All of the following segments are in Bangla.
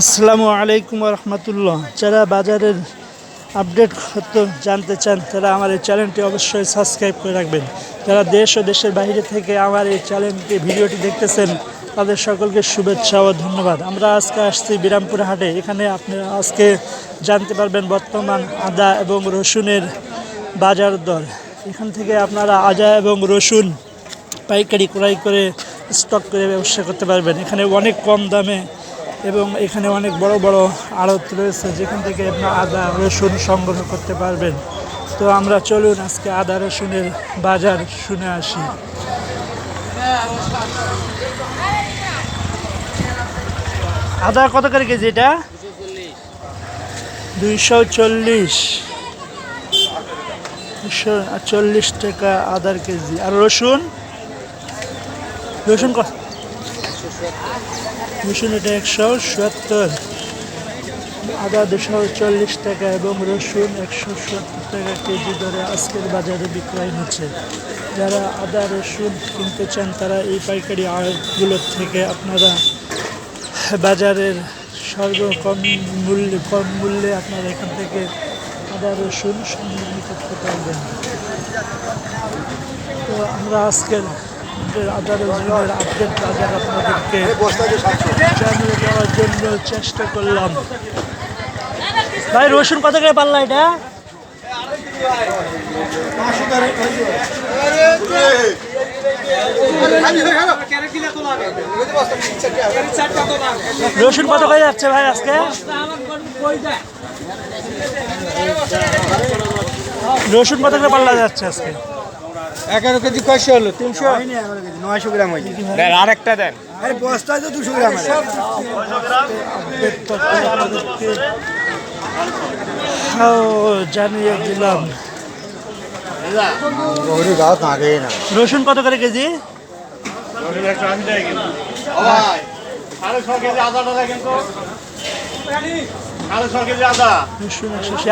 আসসালামু আলাইকুম রহমতুল্লাহ। যারা বাজারের আপডেট জানতে চান, তারা আমার এই চ্যানেলটি অবশ্যই সাবস্ক্রাইব করে রাখবেন। যারা দেশ ও দেশের বাইরে থেকে আমার এই চ্যানেলটি, ভিডিওটি দেখতেছেন, তাদের সকলকে শুভেচ্ছা ও ধন্যবাদ। আমরা আজকে আসছি বিরামপুর হাটে। এখানে আপনি আজকে জানতে পারবেন বর্তমান আদা এবং রসুনের বাজার দর। এখান থেকে আপনারা আদা এবং রসুন পাইকারি ক্রয় করে স্টক করে ব্যবসা করতে পারবেন। এখানে অনেক কম দামে এবং এখানে অনেক বড় বড় আড়ত রয়েছে, যেখান থেকে আপনার আদা, রসুন সংগ্রহ করতে পারবেন। তো আমরা চলুন আজকে আদা, রসুনের বাজার শুনে আসি। আদা কত করে কেজি এটা? দুইশো চল্লিশ। দুশো চল্লিশ টাকা আদার কেজি। আর রসুন? রসুন কত? এটা একশো সত্তর, আদা দুশো চল্লিশ টাকা এবং রসুন একশো সত্তর টাকা কেজি দরে আজকের বাজারে বিক্রয় হচ্ছে। যারা আদা, রসুন কিনতে চান, তারা এই পাইকারি আড়তগুলোর থেকে আপনারা বাজারের সর্ব কম মূল্যে কম মূল্যে আপনারা এখান থেকে আদা, রসুন সংগ্রহ করতে পারবেন। তো আমরা আজকের যে আদা রসুনের আপডেট বাজার আপনাদেরকে জানিয়ে দেওয়ার জন্য চেষ্টা করলাম। ভাই রসুন কত করে পাল্লা এটা? রসুন কত করে যাচ্ছে ভাই আজকে? রসুন কত করে পাল্লা যাচ্ছে আজকে? এগারো কেজি কয়শো হলো? তিনশো? নয়শো গ্রাম হয়েছে। দেন আরেকটা দেন। আরে বস্তায় তো দুশো গ্রাম জানিয়ে দিলাম। রসুন কত করে কেজি?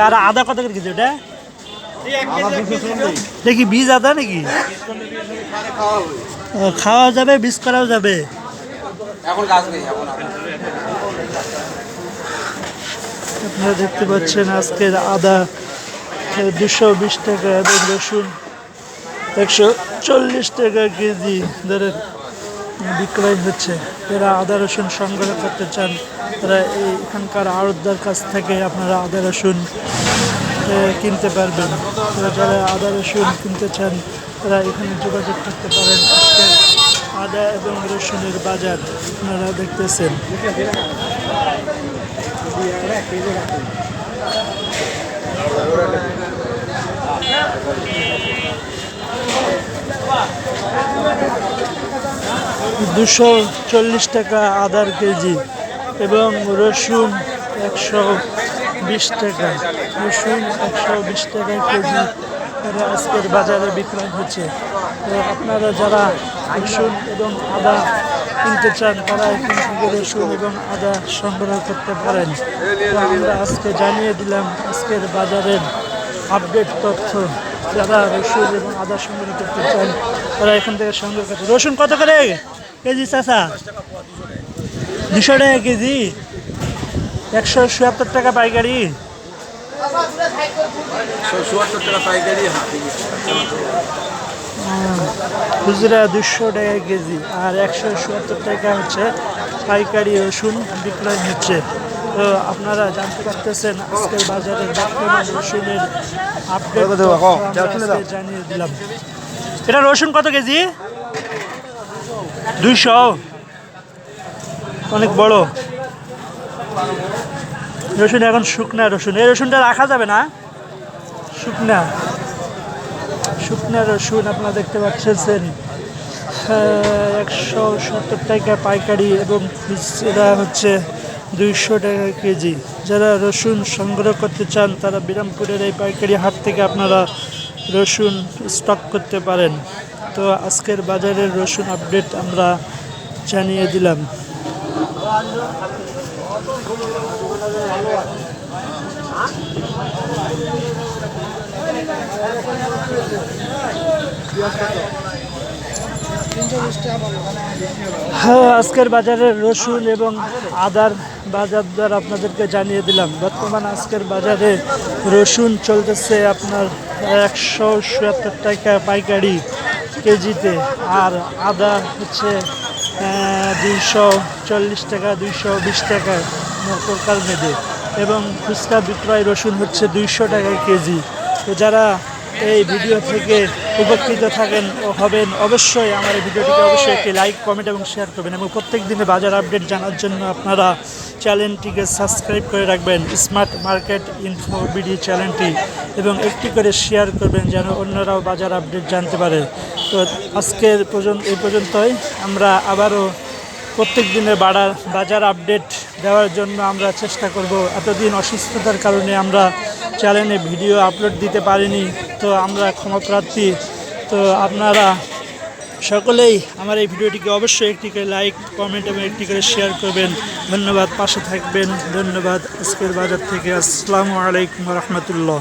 আর আদা কত করে কেজি ওটা? দেখি বীজ আদা নাকি? খাওয়া যাবে বীজ করাও যাবে। এখন গাছ নেই এখন আপনারা দেখতে পাচ্ছেন আজকের আদা দুশো বিশ টাকা এবং রসুন একশো চল্লিশ টাকা কেজি দরে বিক্রয় হচ্ছে। যারা আদা রসুন সংগ্রহ করতে চান তারা এখানকার আড়তদার কাছ থেকে আপনারা আদা রসুন কিনতে পারবেন। যারা আদা রসুন কিনতে চান, তারা এখানে যোগাযোগ করতে পারেন। আদা এবং রসুনের বাজার, আপনারা দেখতেছেন। দুশো চল্লিশ টাকা আদার কেজি এবং রসুন একশো বিশ টাকা। রসুন একশো বিশ টাকা কেজি। করে আজকের বাজারে বিক্রয় হচ্ছে। আপনারা যারা রসুন এবং আদা কিনতে চান, তারা এখান থেকে রসুন এবং আদা সংগ্রহ করতে পারেন। আমরা আজকে জানিয়ে দিলাম আজকের বাজারের আপডেট তথ্য। যারা রসুন এবং আদা সংগ্রহ করতে চান, তারা এখান থেকে সংগ্রহ করতে রসুন কত করে? কেজি চাষা দুশো টাকা কেজি। একশো চুয়াত্তর টাকা পাইকারি। টাকা খুচরা দুশো টাকা কেজি আর একশো চুয়াত্তর টাকা হচ্ছে পাইকারি রসুন বিক্রয় হচ্ছে। তো আপনারা জানতে পারতেছেন আজকের বাজারের বর্তমান রসুনের আপডেট জানিয়ে দিলাম। এটা রসুন কত কেজি? দুইশো। অনেক বড়। রসুন এখন শুকনা রসুন। এই রসুনটা রাখা যাবে না? শুকনা। শুকনা রসুন আপনারা দেখতে পাচ্ছেন একশো সত্তর টাকা পাইকারি এবং খুচরা হচ্ছে দুইশো টাকা কেজি। যারা রসুন সংগ্রহ করতে চান, তারা বিরামপুরের এই পাইকারি হাট থেকে আপনারা রসুন স্টক করতে পারেন। তো আজকের বাজারের রসুন আপডেট আমরা জানিয়ে দিলাম। হ্যাঁ আজকের বাজারে রসুন এবং আদার বাজার দর আপনাদেরকে জানিয়ে দিলাম। বর্তমান আজকের বাজারে রসুন চলতেছে আপনার একশো সত্তর টাকা পাইকারি কেজিতে, আর আদা হচ্ছে দুইশো চল্লিশ টাকা, দুইশো বিশ টাকা প্রকার মেদে এবং ফুচকা বিক্রয় রসুন হচ্ছে দুইশো টাকা কেজি। তো যারা এই ভিডিও থেকে উপকৃত থাকেন ও হবেন, অবশ্যই আমার এই ভিডিওটিকে অবশ্যই একটি লাইক কমেন্ট এবং শেয়ার করবেন। এবং প্রত্যেক দিনে বাজার আপডেট জানার জন্য আপনারা চ্যানেলটিকে সাবস্ক্রাইব করে রাখবেন। স্মার্ট মার্কেট ইনফো বিডি চ্যানেলটি এবং একটি করে শেয়ার করবেন যেন অন্যরাও বাজার আপডেট জানতে পারে। তো আজকের পর্যন্ত এই পর্যন্তই। আমরা আবারও প্রত্যেক দিনের বাড়ার বাজার আপডেট দেওয়ার জন্য আমরা চেষ্টা করব। এতদিন অসুস্থতার কারণে আমরা চ্যানেলে ভিডিও আপলোড দিতে পারিনি। তো আমরা ক্ষমাপ্রার্থী। তো আপনারা সকলেই আমার এই ভিডিওটিকে অবশ্যই একটি করে লাইক কমেন্ট এবং একটি করে শেয়ার করবেন। ধন্যবাদ, পাশে থাকবেন। ধন্যবাদ, আজকের বাজার থেকে। আসসালামু আলাইকুম রহমতুল্লাহ।